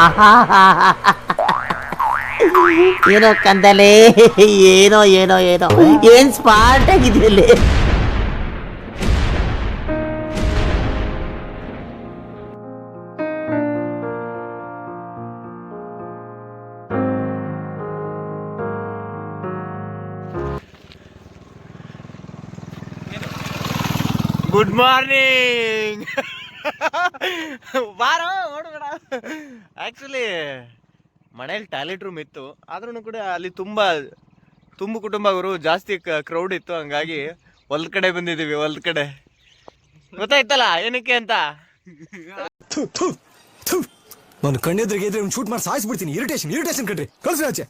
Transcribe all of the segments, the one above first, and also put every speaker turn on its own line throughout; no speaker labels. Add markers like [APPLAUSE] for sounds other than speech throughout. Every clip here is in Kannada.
[LAUGHS] ಏನೋ ಕಂದಲೇ ಏನೋ ಏನೋ ಏನೋ. ಏನ್ ಸ್ಮಾರ್ಟ್ ಆಗಿದೆಯಲ್ಲಿ
ಗುಡ್ ಮಾರ್ನಿಂಗ್ ಬಾರೋ ನೋಡ್ಬೇಡ ಆ್ಯಕ್ಚುಲಿ ಮನೇಲಿ ಟಾಯ್ಲೆಟ್ ರೂಮ್ ಇತ್ತು. ಆದ್ರೂ ಕೂಡ ಅಲ್ಲಿ ತುಂಬ ತುಂಬ ಕುಟುಂಬವರು ಜಾಸ್ತಿ ಕ್ರೌಡ್ ಇತ್ತು. ಹಂಗಾಗಿ ಹೊಲ್ದ ಕಡೆ ಬಂದಿದ್ದೀವಿ ಹೊಲ್ದ ಕಡೆ. ಗೊತ್ತಾಯ್ತಲ್ಲ ಏನಕ್ಕೆ ಅಂತ?
ನಾನು ಕಣ್ಣೆದ್ರಿಗೆ ಇದ್ರೆ ಶೂಟ್ ಮಾಡಿ ಸಾಯಿಸ್ಬಿಡ್ತೀನಿ. ಇರಿಟೇಷನ್ ಇರಿಟೇಷನ್ ಕಣ್ರಿ. ಕಳ್ಸಿ ಆಚೆ.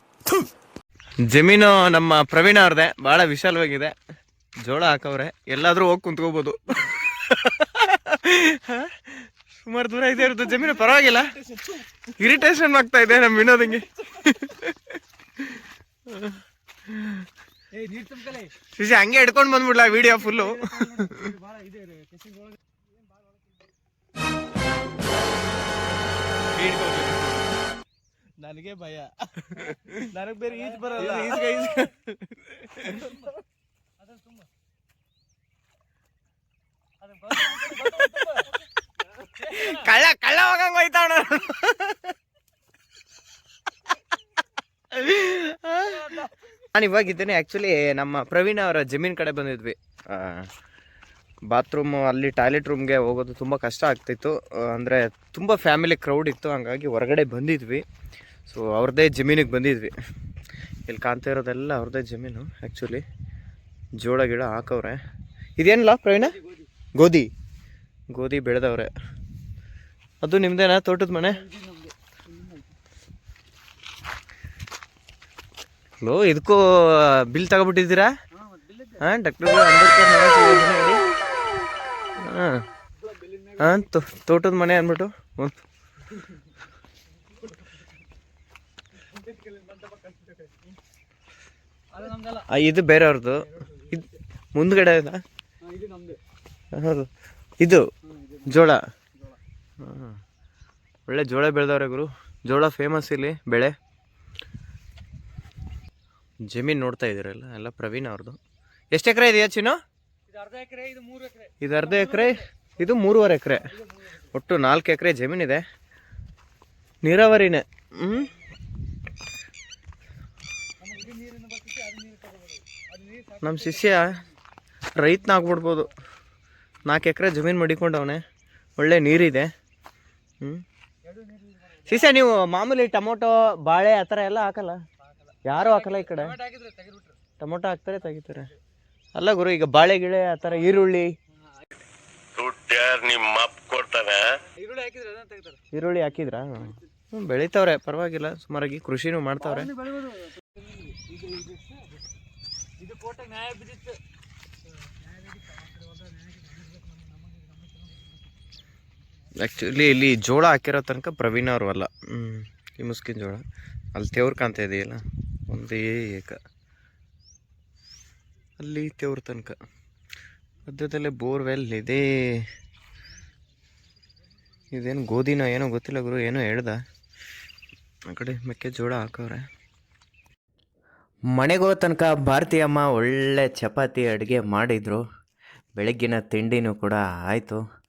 ಜಮೀನು ನಮ್ಮ ಪ್ರವೀಣ ಅವ್ರದೇ ಭಾಳ ವಿಶಾಲವಾಗಿದೆ. ಜೋಳ ಹಾಕವ್ರೆ. ಎಲ್ಲಾದರೂ ಹೋಗಿ ಕುಂತ್ಕೋಬೋದು. ಸುಮಾರು ದೂರ ಇದೆ ಇರುತ್ತೆ ಜಮೀನು ಪರವಾಗಿಲ್ಲ. ಇರಿಟೇಷನ್ ಆಗ್ತಾ ಇದೆ ನಮ್ಮ ವಿನೋದಂಗೆ. ಶಿಶಿ ಹಂಗೆ ಹಿಡ್ಕೊಂಡು ಬಂದ್ಬಿಡ್ಲಾ ವಿಡಿಯೋ ಫುಲ್ಲು
ನನಗೆ ಭಯ. ನನಗೆ ಬೇರೆ ಈಜ್ ಬರಲ್ಲ. [LAUGHS]
ಕಳ್ಳ ಕಳ್ಳ ಹೋಗಂಗ್ ಹೋಯ್ತಾವಣ ನಾನು ಇವಾಗಿದ್ದೇನೆ ಆ್ಯಕ್ಚುಲಿ ನಮ್ಮ ಪ್ರವೀಣ್ ಅವರ ಜಮೀನ್ ಕಡೆ ಬಂದಿದ್ವಿ. ಬಾತ್ರೂಮ್ ಅಲ್ಲಿ ಟಾಯ್ಲೆಟ್ ರೂಮ್ಗೆ ಹೋಗೋದು ತುಂಬ ಕಷ್ಟ ಆಗ್ತಿತ್ತು. ಅಂದರೆ ತುಂಬ ಫ್ಯಾಮಿಲಿ ಕ್ರೌಡ್ ಇತ್ತು, ಹಂಗಾಗಿ ಹೊರಗಡೆ ಬಂದಿದ್ವಿ. ಸೊ ಅವ್ರದ್ದೇ ಜಮೀನಿಗೆ ಬಂದಿದ್ವಿ. ಇಲ್ಲಿ ಕಾಣ್ತಾ ಇರೋದೆಲ್ಲ ಅವ್ರದ್ದೇ ಜಮೀನು ಆ್ಯಕ್ಚುಲಿ ಜೋಳ ಗಿಡ ಹಾಕವ್ರೆ. ಇದೇನಿಲ್ಲ ಪ್ರವೀಣ? ಗೋಧಿ. ಗೋಧಿ ಬೆಳೆದವ್ರೆ. ಅದು ನಿಮ್ದೇನಾ ತೋಟದ ಮನೆ? ಹಲೋ ಇದಕ್ಕೂ ಬಿಲ್ ತಗೊಬಿಟ್ಟಿದ್ದೀರಾ? ಹಾಂ, ಡಾಕ್ಟರ್ ಅಂಬೇಡ್ಕರ್ ಹಾಂ. ಹಾಂ ತೋಟದ ಮನೆ ಅಂದ್ಬಿಟ್ಟು. ಒಂದು ಇದು ಬೇರೆಯವ್ರದ್ದು ಇದು ಮುಂದ್ಗಡೆ? ಹೌದು. ಇದು ಜೋಳ. ಒಳ್ಳೆ ಜೋಳ ಬೆಳೆದವ್ರೆ ಗುರು. ಜೋಳ ಫೇಮಸ್ ಇಲ್ಲಿ ಬೆಳೆ. ಜಮೀನು ನೋಡ್ತಾ ಇದ್ದೀರಲ್ಲ ಎಲ್ಲ ಪ್ರವೀಣ್ ಅವ್ರದ್ದು. ಎಷ್ಟು ಎಕರೆ ಇದೆಯಾ ಚಿನ್ನು? ಇದು ಅರ್ಧ ಎಕರೆ ಇದು ಮೂರುವರೆ ಎಕರೆ. ಒಟ್ಟು ನಾಲ್ಕು ಎಕರೆ ಜಮೀನಿದೆ ನೀರಾವರಿನೇ. ಹ್ಮ್? ನಮ್ಮ ಶಿಷ್ಯ ರೈತನ ಆಗ್ಬಿಡ್ಬೋದು ನಾಲ್ಕು ಎಕರೆ ಜಮೀನು ಮಡಿಕೊಂಡವನೆ. ಒಳ್ಳೆ ನೀರಿದೆ. ಹ್ಞೂ ಸೀಸಾ ನೀವು ಮಾಮೂಲಿ ಟೊಮೊಟೊ ಬಾಳೆ ಆ ಥರ ಎಲ್ಲ ಹಾಕಲ್ಲ? ಯಾರೂ ಹಾಕಲ್ಲ ಈ ಕಡೆ? ಟೊಮೊಟೊ ಹಾಕ್ತಾರೆ ತೆಗಿತಾರೆ. ಅಲ್ಲ ಗುರು ಈಗ ಬಾಳೆ ಗಿಳೆ ಆ ಥರ ಈರುಳ್ಳಿ. ಈರುಳ್ಳಿ ಹಾಕಿದ್ರಾ ಹ್ಞೂ ಬೆಳಿತಾವ್ರೆ ಪರವಾಗಿಲ್ಲ. ಸುಮಾರಾಗಿ ಕೃಷಿನೂ ಮಾಡ್ತಾವ್ರೆ. ಆ್ಯಕ್ಚುಲಿ ಇಲ್ಲಿ ಜೋಳ ಹಾಕಿರೋ ತನಕ ಪ್ರವೀಣ್ ಅವರು ಅಲ್ಲ. ಈ ಮುಸ್ಕಿನ ಜೋಳ. ಅಲ್ಲಿ ತೇವ್ರ ಕಾಣ್ತಾ ಇದೆಯಲ್ಲ? ಒಂದೇ ಏಕ. ಅಲ್ಲಿ ತೇವ್ರ ತನಕ. ಮಧ್ಯದಲ್ಲೇ ಬೋರ್ವೆಲ್ ಇದೆ. ಇದೇನು ಗೋಧಿನ ಏನೋ ಗೊತ್ತಿಲ್ಲ ಗುರು, ಏನೋ ಹೇಳ್ದ. ಆ ಕಡೆ ಮೆಕ್ಕೆಜೋಳ ಹಾಕವ್ರೆ. ಮನೆಗೋ ತನಕ ಭಾರತೀಯಮ್ಮ ಒಳ್ಳೆ ಚಪಾತಿ ಅಡುಗೆ ಮಾಡಿದರು. ಬೆಳಗ್ಗಿನ ತಿಂಡಿನೂ ಕೂಡ ಆಯಿತು.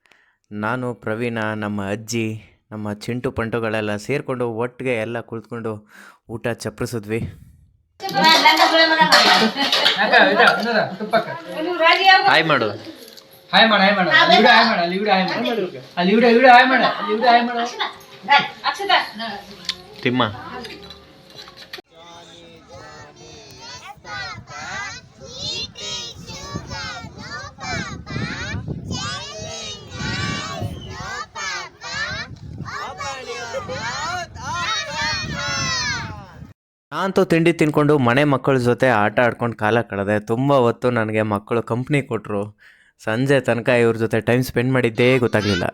ನಾನು ಪ್ರವೀಣ ನಮ್ಮ ಅಜ್ಜಿ ನಮ್ಮ ಚಿಂಟು ಪಂಟುಗಳೆಲ್ಲ ಸೇರಿಕೊಂಡು ಒಟ್ಟಿಗೆ ಎಲ್ಲ ಕುಳಿತ್ಕೊಂಡು ಊಟ ಚಪ್ಪರಿಸಿದ್ವಿ ಹಾಯ್ ಮಾಡು.
ಹಾಯ್ ಮಾಡ ಹಾಯ್ ಮಾಡ. ಅಲ್ಲಿ ಹಾಯ್ ಮಾಡ. ಅಲ್ಲಿ ವಿಡಿಯೋ ಹಾಯ್ ಮಾಡ. ಅಲ್ಲಿ ವಿಡಿಯೋ ವಿಡಿಯೋ ಹಾಯ್ ಮಾಡ. ಅಲ್ಲಿ ವಿಡಿಯೋ ಹಾಯ್ ಮಾಡ.
ತಿಮ್ಮ. ನಾನಂತೂ ತಿಂಡಿ ತಿನ್ಕೊಂಡು ಮನೆ ಮಕ್ಕಳ ಜೊತೆ ಆಟ ಆಡ್ಕೊಂಡು ಕಾಲ ಕಳೆದೆ. ತುಂಬ ಹೊತ್ತು ನನಗೆ ಮಕ್ಕಳು ಕಂಪ್ನಿ ಕೊಟ್ಟರು ಸಂಜೆ ತನಕ ಇವ್ರ ಜೊತೆ ಟೈಮ್ ಸ್ಪೆಂಡ್ ಮಾಡಿದ್ದೇ ಗೊತ್ತಾಗಲಿಲ್ಲ.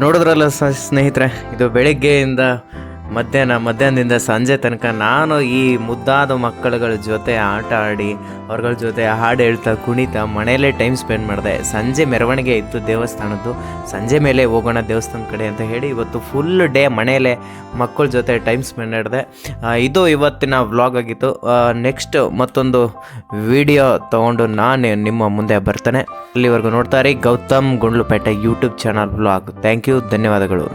ನೋಡಿದ್ರಲ್ಲ ಸ್ನೇಹಿತರೆ ಇದು ಬೆಳಗ್ಗೆಯಿಂದ ಮಧ್ಯಾಹ್ನ, ಮಧ್ಯಾಹ್ನದಿಂದ ಸಂಜೆ ತನಕ ನಾನು ಈ ಮುದ್ದಾದ ಮಕ್ಕಳುಗಳ ಜೊತೆ ಆಟ ಆಡಿ, ಅವ್ರಗಳ ಜೊತೆ ಹಾಡು ಹೇಳ್ತಾ, ಕುಣಿತಾ, ಮನೆಯಲ್ಲೇ ಟೈಮ್ ಸ್ಪೆಂಡ್ ಮಾಡಿದೆ. ಸಂಜೆ ಮೆರವಣಿಗೆ ಇತ್ತು ದೇವಸ್ಥಾನದ್ದು. ಸಂಜೆ ಮೇಲೆ ಹೋಗೋಣ ದೇವಸ್ಥಾನದ ಕಡೆ ಅಂತ ಹೇಳಿ ಇವತ್ತು ಫುಲ್ ಡೇ ಮನೆಯಲ್ಲೇ ಮಕ್ಕಳ ಜೊತೆ ಟೈಮ್ ಸ್ಪೆಂಡ್ ಮಾಡಿದೆ. ಇದು ಇವತ್ತಿನ ವ್ಲಾಗ್ ಆಗಿತ್ತು. ನೆಕ್ಸ್ಟ್ ಮತ್ತೊಂದು ವಿಡಿಯೋ ತೊಗೊಂಡು ನಾನು ನಿಮ್ಮ ಮುಂದೆ ಬರ್ತೇನೆ. ಅಲ್ಲಿವರೆಗೂ ನೋಡ್ತಾ Gautam Gundlupete YouTube channel vlog thank you ಧನ್ಯವಾದಗಳು.